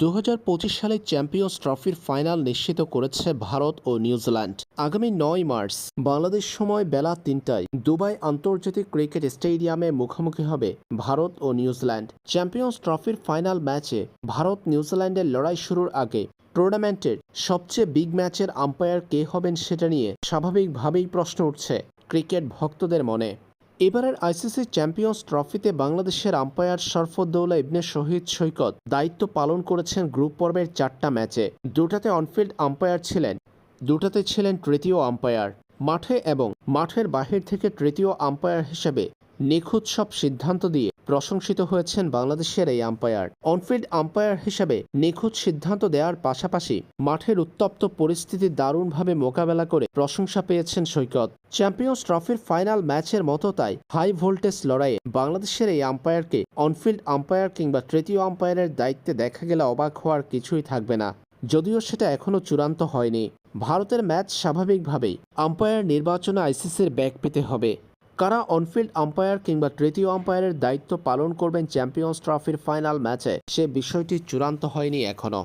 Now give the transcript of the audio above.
দু হাজার পঁচিশ সালে চ্যাম্পিয়ন্স ট্রফির ফাইনাল নিশ্চিত করেছে ভারত ও নিউজিল্যান্ড। আগামী নয় মার্চ, বাংলাদেশ সময় বেলা তিনটায় দুবাই আন্তর্জাতিক ক্রিকেট স্টেডিয়ামে মুখোমুখি হবে ভারত ও নিউজিল্যান্ড। চ্যাম্পিয়ন্স ট্রফির ফাইনাল ম্যাচে ভারত নিউজিল্যান্ডের লড়াই শুরুর আগে টুর্নামেন্টের সবচেয়ে বিগ ম্যাচের আম্পায়ার কে হবেন সেটা নিয়ে স্বাভাবিকভাবেই প্রশ্ন উঠছে ক্রিকেট ভক্তদের মনে। এবারের আইসিসি চ্যাম্পিয়ন্স ট্রফিতে বাংলাদেশের আম্পায়ার শরফুদ্দৌলা ইবনে শহীদ সৈকত দায়িত্ব পালন করেছেন গ্রুপ পর্বের চারটা ম্যাচে। দুটাতে অনফিল্ড আম্পায়ার ছিলেন, দুটাতে ছিলেন তৃতীয় আম্পায়ার। মাঠে এবং মাঠের বাহির থেকে তৃতীয় আম্পায়ার হিসেবে নিখুঁত সব সিদ্ধান্ত দিয়ে প্রশংসিত হয়েছেন বাংলাদেশের এই আম্পায়ার। অনফিল্ড আম্পায়ার হিসেবে নিখুঁত সিদ্ধান্ত দেওয়ার পাশাপাশি মাঠের উত্তপ্ত পরিস্থিতি দারুণভাবে মোকাবেলা করে প্রশংসা পেয়েছেন সৈকত। চ্যাম্পিয়ন্স ট্রফির ফাইনাল ম্যাচের মতো তাই হাই ভোল্টেজ লড়াইয়ে বাংলাদেশের এই আম্পায়ারকে অনফিল্ড আম্পায়ার কিংবা তৃতীয় আম্পায়ারের দায়িত্বে দেখা গেলে অবাক হওয়ার কিছুই থাকবে না। যদিও সেটা এখনও চূড়ান্ত হয়নি। ভারতের ম্যাচ স্বাভাবিকভাবেই আম্পায়ার নির্বাচনে আইসিসির ব্যাগ পেতে হবে। কারা অনফিল্ড আম্পায়ার কিংবা তৃতীয় আম্পায়ারের দায়িত্ব পালন করবেন চ্যাম্পিয়ন্স ট্রফির ফাইনাল ম্যাচে, সে বিষয়টি চূড়ান্ত হয়নি এখনও।